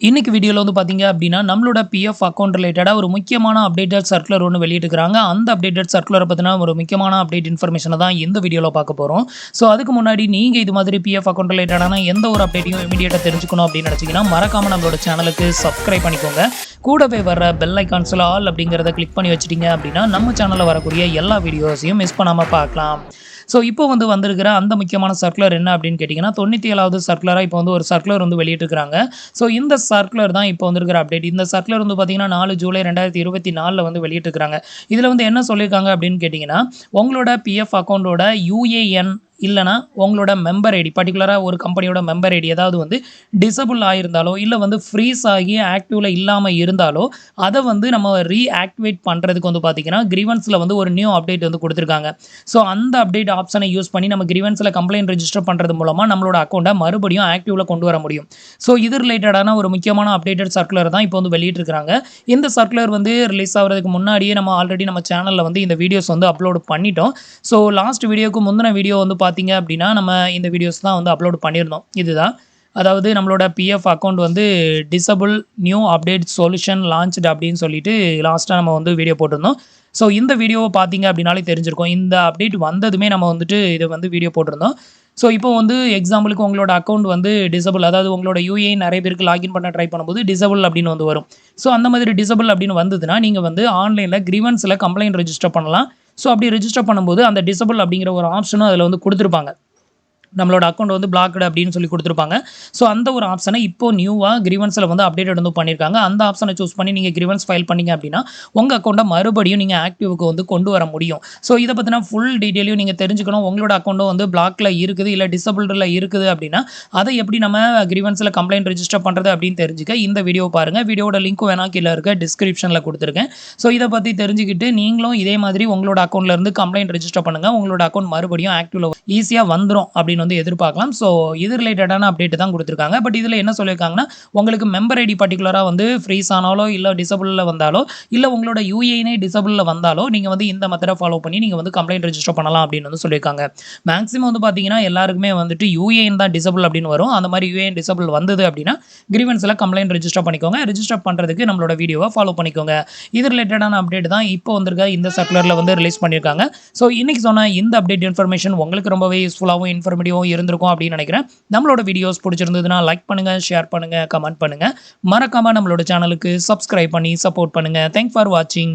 இன்னைக்கு வீடியோவில் வந்து பார்த்திங்க அப்படின்னா நம்மளோட பிஎஃப் அக்கௌண்ட் ரிலேட்டடாக ஒரு முக்கியமான அப்டேட்டட் சர்க்குலர் ஒன்று வெளியிட்டுக்கிறாங்க அந்த அப்டேட்டட் சர்க்குலரை பற்றின ஒரு முக்கியமான அப்டேட் இன்ஃபர்மேஷனை தான் இந்த வீடியோவில் பார்க்க போகிறோம் ஸோ அதுக்கு முன்னாடி நீங்கள் இது மாதிரி பிஎஃப் அக்கௌண்ட் ரிலேட்டடான எந்த ஒரு அப்டேட்டையும் இமீடியட்டாக தெரிஞ்சுக்கணும் அப்படின்னு நினச்சிங்கன்னா மறக்காமல் நம்மளோட சேனலுக்கு சப்ஸ்கிரைப் பண்ணிக்கோங்க. கூடவே வர பெல் ஐக்கான்ஸில் ஆல் அப்படிங்கிறத கிளிக் பண்ணி வச்சிட்டிங்க அப்படின்னா நம்ம சேனலில் வரக்கூடிய எல்லா வீடியோஸையும் மிஸ் பண்ணாமல் பார்க்கலாம். ஸோ இப்போ வந்து வந்திருக்கிற அந்த முக்கியமான சர்க்குலர் என்ன அப்படின்னு கேட்டிங்கன்னா தொண்ணூற்றி ஏழாவது சர்க்குலராக இப்போ வந்து ஒரு சர்க்குலர் வந்து வெளியிட்டிருக்காங்க ஸோ இந்த சர்க்குலர் தான் இப்போ வந்திருக்கிற அப்டேட் இந்த சர்க்குலர் வந்து பார்த்தீங்கன்னா நாலு ஜூலை ரெண்டாயிரத்தி இருபத்தி நாலில் வந்து வெளியிட்டிருக்காங்க இதில் வந்து என்ன சொல்லியிருக்காங்க அப்படின்னு கேட்டிங்கன்னா உங்களோட பிஎஃப் அக்கௌண்ட்டோட யூஏஎன் இல்லைனா உங்களோட மெம்பர் ஐடி பர்டிகுலராக ஒரு கம்பெனியோட மெம்பர் ஐடி ஏதாவது வந்து டிசபிள் ஆகியிருந்தாலோ இல்லை வந்து ஃப்ரீஸ் ஆகி ஆக்டிவில் இல்லாமல் இருந்தாலோ அதை வந்து நம்ம ரீஆக்டிவேட் பண்ணுறதுக்கு வந்து பார்த்திங்கன்னா கிரீவன்ஸில் வந்து ஒரு நியூ அப்டேட் வந்து கொடுத்துருக்காங்க. ஸோ அந்த அப்டேட் ஆப்ஷனை யூஸ் பண்ணி நம்ம கிரீவன்ஸில் கம்ப்ளைண்ட் ரெஜிஸ்டர் பண்ணுறது மூலமாக நம்மளோட அக்கௌண்ட்டை மறுபடியும் ஆக்டிவில் கொண்டு வர முடியும். ஸோ இது ரிலேட்டடான ஒரு முக்கியமான அப்டேட்டட் சர்க்குலர் தான் இப்போ வந்து வெளியிட்டிருக்காங்க இந்த சர்க்குலர் வந்து ரிலீஸ் ஆகிறதுக்கு முன்னாடியே நம்ம ஆல்ரெடி நம்ம சேனலில் வந்து இந்த வீடியோஸ் வந்து அப்லோட் பண்ணிட்டோம். ஸோ லாஸ்ட் வீடியோக்கு முந்தின வீடியோ வந்து பார்த்தீங்க அப்படின்னா நம்ம இந்த வீடியோஸ் தான் வந்து அப்லோட் பண்ணியிருந்தோம். இதுதான். அதாவது நம்மளோட பிஎஃப் அக்கௌண்ட் வந்து disable new update solution launched அப்படின்னு சொல்லிட்டு லாஸ்ட்டாக நம்ம வந்து வீடியோ போட்டிருந்தோம். ஸோ இந்த வீடியோவை பார்த்தீங்க அப்படின்னாலே தெரிஞ்சிருக்கும். இந்த அப்டேட் வந்ததுமே நம்ம வந்துட்டு இதை வந்து வீடியோ போட்டிருந்தோம். ஸோ இப்போ வந்து எக்ஸாம்பிளுக்கு உங்களோட அக்கௌண்ட் வந்து டிசபிள் அதாவது உங்களோட யூஏ நிறைய பேருக்கு லாகின் பண்ண ட்ரை பண்ணும்போது டிசபிள் அப்படின்னு வந்து வரும். ஸோ அந்த மாதிரி டிசபிள் அப்படின்னு வந்ததுன்னா நீங்கள் வந்து ஆன்லைனில் கிரீவன்ஸில் கம்ப்ளைண்ட் ரெஜிஸ்டர் பண்ணலாம். ஸோ அப்படி ரிஜிஸ்டர் பண்ணும்போது அந்த டிசபிள் அப்படிங்கிற ஒரு ஆப்ஷனும் அதில் வந்து கொடுத்துருப்பாங்க. நம்மளோட அக்கௌண்ட் வந்து பிளாக்டு அப்படின்னு சொல்லி கொடுத்துருப்பாங்க. ஸோ அந்த ஒரு ஆப்ஷனை இப்போ நியூவாக கிரிவன்ஸில் வந்து அப்டேட் வந்து பண்ணியிருக்காங்க. அந்த ஆப்ஷனை சூஸ் பண்ணி நீங்கள் கிரிவன்ஸ் ஃபைல் பண்ணிங்க அப்படின்னா உங்கள் அக்கௌண்ட்டை மறுபடியும் நீங்கள் ஆக்டிவுக்கு வந்து கொண்டு வர முடியும். ஸோ இதை பற்றின ஃபுல் டீட்டெயிலையும் நீங்கள் தெரிஞ்சுக்கணும். உங்களோட அக்கௌண்ட்டும் வந்து பிளாக்ல இருக்குது இல்லை டிசபிள்டில் இருக்குது அப்படின்னா அதை எப்படி நம்ம கிரிவன்ஸில் கம்ப்ளைண்ட் ரிஜிஸ்டர் பண்ணுறது அப்படின்னு தெரிஞ்சுக்க இந்த வீடியோ பாருங்கள் வீடியோட லிங்க் வேணா கீழே இருக்க டிஸ்கிரிப்ஷனில் கொடுத்துருக்கேன். ஸோ இதை பற்றி தெரிஞ்சுக்கிட்டு நீங்களும் இதே மாதிரி உங்களோட அக்கௌண்ட்லேருந்து கம்ப்ளைண்ட் ரிஜிஸ்டர் பண்ணுங்கள் உங்களோட அக்கௌண்ட் மறுபடியும் ஆக்டிவில் ஈஸியாக வந்துடும் அப்படின்னு வந்து எதிர்பார்க்கலாம். ஸோ இது ரிலேட்டடான அப்டேட் தான் கொடுத்துருக்காங்க. பட் இதில் என்ன சொல்லியிருக்காங்கன்னா உங்களுக்கு மெம்பர் ஐடி பர்டிகுலராக வந்து ஃப்ரீஸ் ஆனாலோ இல்லை டிசபிளில் வந்தாலோ இல்லை உங்களோட யூஏனே டிசபிளில் வந்தாலோ நீங்கள் வந்து இந்த மெத்தடை ஃபாலோ பண்ணி நீங்கள் வந்து கம்ப்ளைண்ட் ரெஜிஸ்டர் பண்ணலாம் அப்படின்னு வந்து சொல்லியிருக்காங்க. மேக்ஸிமம் வந்து பார்த்தீங்கன்னா எல்லாருக்குமே வந்துட்டு யூஏஎன் தான் டிசபிள் அப்படின்னு வரும். அந்த மாதிரி யூஏஎன் டிசபிள் வந்தது அப்படின்னா கிரீவன்ஸில் கம்ப்ளைண்ட் ரெஜிஸ்டர் பண்ணிக்கோங்க. ரெஜிஸ்டர் பண்ணுறதுக்கு நம்மளோட வீடியோவை ஃபாலோ பண்ணிக்கோங்க. இது ரிலேட்டடான அப்டேட் தான் இப்போ வந்திருக்க இந்த சர்க்குலரில் வந்து ரிலீஸ் பண்ணியிருக்காங்க. ஸோ இன்னைக்கு சொன்ன இந்த அப்டேட் இன்ஃபர்மேஷன் உங்களுக்கு ரொம்பவே யூஸ்ஃபுல்லாகவும் வீடியோவும் இருந்திருக்கும் அப்படின்னு நினைக்கிறேன். நம்மளோட வீடியோஸ் பிடிச்சிருந்ததுன்னா லைக் பண்ணுங்கள் ஷேர் பண்ணுங்கள் கமெண்ட் பண்ணுங்கள் மறக்காமல் நம்மளோட சேனலுக்கு சப்ஸ்கிரைப் பண்ணி சப்போர்ட் பண்ணுங்கள் தேங்க் ஃபார் வாட்சிங்